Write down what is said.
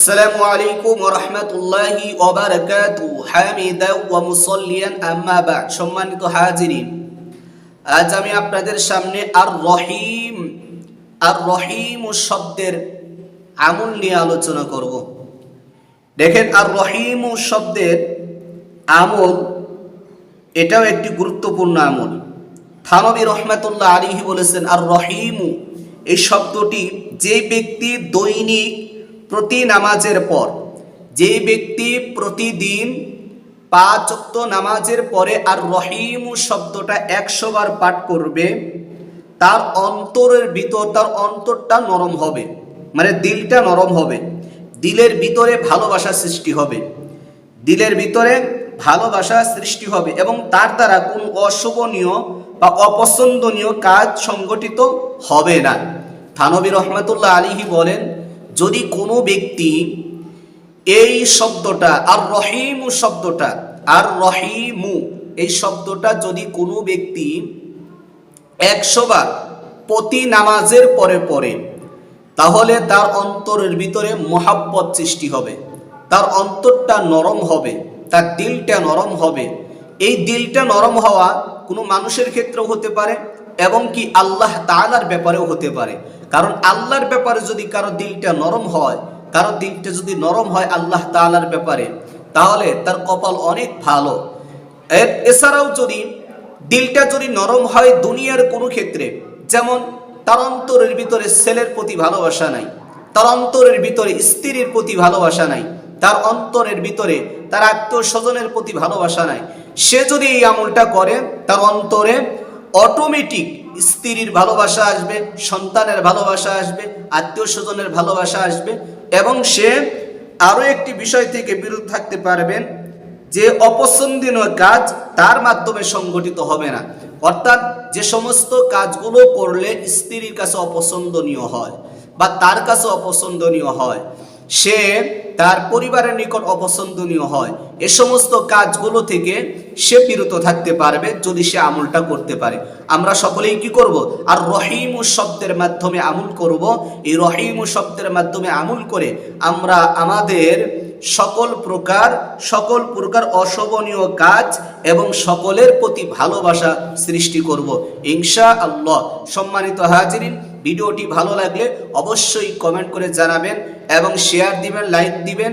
السلام عليكم ورحمة الله وبركاته حامدا ومصليا أما بعد সম্মানিত হাজিরিন আজ আমি আপনাদের সামনে আর রহিম আর রহিম শব্দের আমল নিয়ে আলোচনা করব দেখেন আর রহিম শব্দের আমল এটাও একটি গুরুত্বপূর্ণ আমল থানবী রহমাতুল্লাহ আলিহি বলেছেন আর রহিমু এই শব্দটি যে ব্যক্তি দৈনিক প্রতি নামাজের পর। যে ব্যক্তি প্রতিদিন পাঁচ নামাজের পরে আর রহিমু শব্দটা একশো বার পাঠ করবে, তার অন্তরের ভিতর, তার অন্তরটা নরম হবে। মানে দিলটা নরম হবে। দিলের ভিতরে ভালোবাসা সৃষ্টি হবে। দিলের ভিতরে ভালোবাসা সৃষ্টি হবে এবং তার দ্বারা কোনো অশোভনীয় বা অপছন্দনীয় কাজ সংগঠিত হবে না। থানবী রহমতুল্লাহ আলিহি বলেন যদি কোনো ব্যক্তি এই শব্দটা, আর রহিমু শব্দটা, আর রহিমু, এই শব্দটা যদি কোনো ব্যক্তি একশো বার প্রতি নামাজের পরে পরে তাহলে তার অন্তরের ভিতরে মহাব্বত সৃষ্টি হবে, তার অন্তরটা নরম হবে, তার দিলটা নরম হবে। এই দিলটা নরম হওয়া কোনো মানুষের ক্ষেত্রেও হতে পারে এবং কি আল্লাহ তাআলার ব্যাপারেও হতে পারে। কারণ আল্লাহর ব্যাপারে যদি কারও দিলটা নরম হয়, কারও দিলটা যদি নরম হয় আল্লাহ তাআলার ব্যাপারে, তাহলে তার কপাল অনেক ভালো। এছাড়াও যদি দিলটা যদি নরম হয় দুনিয়ার কোনো ক্ষেত্রে, যেমন তার অন্তরের ভিতরে ছেলের প্রতি ভালোবাসা নাই, তার অন্তরের ভিতরে স্ত্রীর প্রতি ভালোবাসা নাই, তার অন্তরের ভিতরে তার আত্মীয় স্বজনের প্রতি ভালোবাসা নাই, সে যদি এই আমলটা করে, তার অন্তরে অটোমেটিক স্ত্রীর ভালোবাসা আসবে, সন্তানের ভালোবাসা আসবে, আত্মীয় স্বজনের ভালোবাসা আসবে এবং সে আরও একটি বিষয় থেকে বিরত থাকতে পারবেন যে অপছন্দনীয় কাজ তার মাধ্যমে সংগঠিত হবে না। অর্থাৎ যে সমস্ত কাজগুলো করলে স্ত্রীর কাছে অপছন্দনীয় হয় বা তার কাছে অপছন্দনীয় হয়, সে তার পরিবারের নিকট অপছন্দনীয় হয়। এ সমস্ত কাজগুলো থেকে সে বিরত থাকতে পারবে যদি সে আমলটা করতে পারে। আমরা সকলেই কি করব? আর রহিম শব্দের মাধ্যমে আমল করব। এই রহিম শব্দের মাধ্যমে আমল করে আমরা আমাদের সকল প্রকার সকল প্রকার অশোভনীয় কাজ এবং সকলের প্রতি ভালোবাসা সৃষ্টি করব। ইনশা আল্লাহ সম্মানিত হাজিরিন, ভিডিওটি ভালো লাগলে অবশ্যই কমেন্ট করে জানাবেন এবং শেয়ার দিবেন লাইক দিবেন।